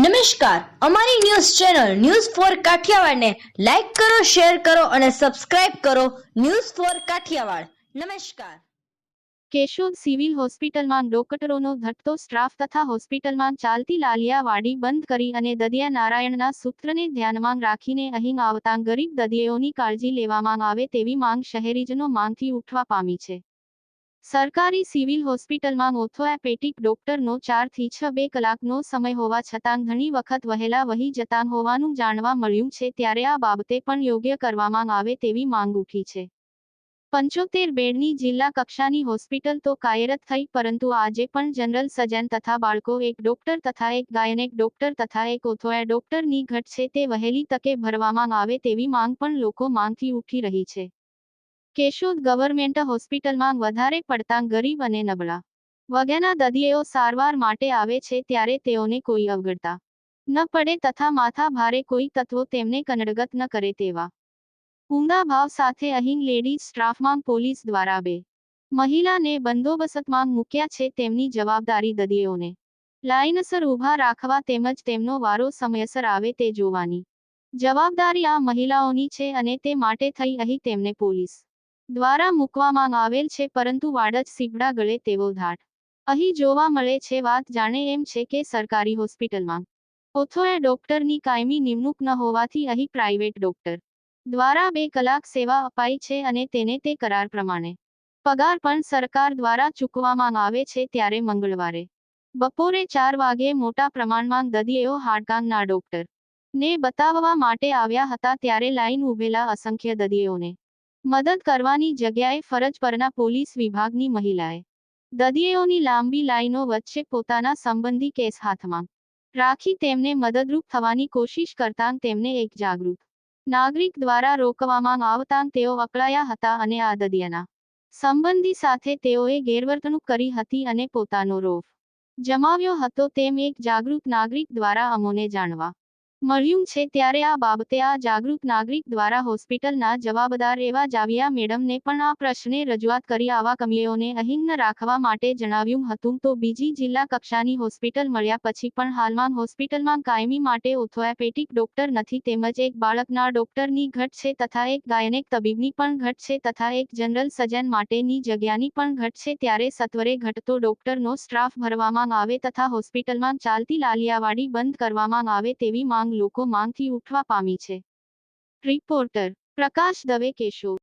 નમસ્કાર. અમારી news channel news four કાઠિયાવાડને લાઈક કરો, શેર કરો અને સબસ્ક્રાઇબ કરો ન્યૂઝ ફોર કાઠિયાવાડ. નમસ્કાર. કેશોદ સિવિલ હોસ્પિટલમાં ડોક્ટરોનો ઘટતો સ્ટાફ તથા હોસ્પિટલમાં ચાલતી લાલિયાવાડી બંધ કરી અને દદિયા નારાયણના સૂત્રને ધ્યાનમાં રાખીને અહીં આવતા ગરીબ દદીઓની કાળજી લેવામાં આવે તેવી માંગ શહેરીજનો માંગથી ઉઠવા પામી છે. સરકારી સિવિલ હોસ્પિટલમાં ઓર્થોપેટિક ડોક્ટરનો ચારથી છ બે કલાકનો સમય હોવા છતાં ઘણી વખત વહેલા વહી જતા હોવાનું જાણવા મળ્યું છે ત્યારે આ બાબતે પણ યોગ્ય કરવામાં આવે તેવી માંગ ઉઠી છે. પંચોતેર બેડની જિલ્લા કક્ષાની હોસ્પિટલ તો કાર્યરત થઈ પરંતુ આજે પણ જનરલ સર્જન તથા બાળકો એક ડોક્ટર તથા એક ગાયનેક ડોક્ટર તથા એક ઓથોયા ડોક્ટરની ઘટ છે તે વહેલી તકે ભરવામાં આવે તેવી માંગ પણ લોકો માંગથી ઉઠી રહી છે. કેશોદ ગવર્મેન્ટ હોસ્પિટલમાં વધારે પડતા ગરીબ અને નબળા વગેરેના દર્દીઓ સારવાર માટે આવે છે ત્યારે તેઓને કોઈ અવગણતા ન પડે તથા માથા ભારે કોઈ તત્વો તેમને કનડગત ન કરે તેવા ઊંડા ભાવ સાથે અહીં લેડીઝ સ્ટાફમાં પોલીસ દ્વારા બે મહિલાને બંદોબસ્તમાં મૂક્યા છે તેમની જવાબદારી દદીઓને લાઇનસર ઊભા રાખવા તેમજ તેમનો વારો સમયસર આવે તે જોવાની જવાબદારી આ મહિલાઓની છે અને તે માટે થઈ અહીં તેમને પોલીસ દ્વારા મૂકવામાં આવેલ છે, પરંતુ વાડજ સીબડા ગળે તેવો ધાટ. અહીં જોવા મળે છે, વાત જાણે એમ છે કે સરકારી હોસ્પિટલમાં. ઓથોએ ડોક્ટરની કાયમી નિમણૂક ન હોવાથી અહીં પ્રાઇવેટ ડોક્ટર દ્વારા બે કલાક સેવા અપાઈ છે અને તેને તે કરાર પ્રમાણે પગાર પણ સરકાર દ્વારા ચૂકવવામાં આવે છે ત્યારે મંગળવારે. બપોરે ચાર વાગે મોટા પ્રમાણમાં દદીઓ હાડકાંગના ડોક્ટર ને બતાવવા માટે આવ્યા હતા ત્યારે લાઈન ઊભેલા અસંખ્ય દદીઓને મદદ કરવાની જગ્યાએ ફરજ પરના પોલીસ વિભાગની મહિલાએ દદીઓની લાંબી લાઈનો વચ્ચે પોતાના સંબંધી કેસ હાથમાં રાખી તેમને મદદરૂપ થવાની કોશિશ કરતાં તેમને એક જાગૃત નાગરિક દ્વારા રોકવામાં આવતાં તેઓ અકળાયા હતા અને આ દદીયાના સંબંધી સાથે તેઓએ ગેરવર્તણૂક કરી હતી અને પોતાનો રોફ જમાવ્યો હતો તેમ એક જાગૃત નાગરિક દ્વારા અમોને જાણવા મળ્યું છે ત્યારે આ બાબતે આ જાગૃત નાગરિક દ્વારા હોસ્પિટલના જવાબદાર એવા જાવિયા મેડમને પણ આ પ્રશ્ને રજૂઆત કરી આવા કમીઓને અહીં ન રાખવા માટે જણાવ્યું હતું. તો બીજી જિલ્લા કક્ષાની હોસ્પિટલ મળ્યા પછી પણ હાલમાં હોસ્પિટલમાં કાયમી માટે ઓર્થોપેટિક ડોક્ટર નથી તેમજ એક બાળકના ડોક્ટરની ઘટ છે તથા એક ગાયનેક તબીબની પણ ઘટ છે તથા એક જનરલ સર્જન માટેની જગ્યાની પણ ઘટ છે ત્યારે સત્વરે ઘટતો ડોક્ટરનો સ્ટાફ ભરવામાં આવે તથા હોસ્પિટલમાં ચાલતી લાલિયાવાડી બંધ કરવામાં આવે તેવી માંગ લોકો માનથી ઉઠવા પામી છે. રિપોર્ટર પ્રકાશ દવે કેશોદ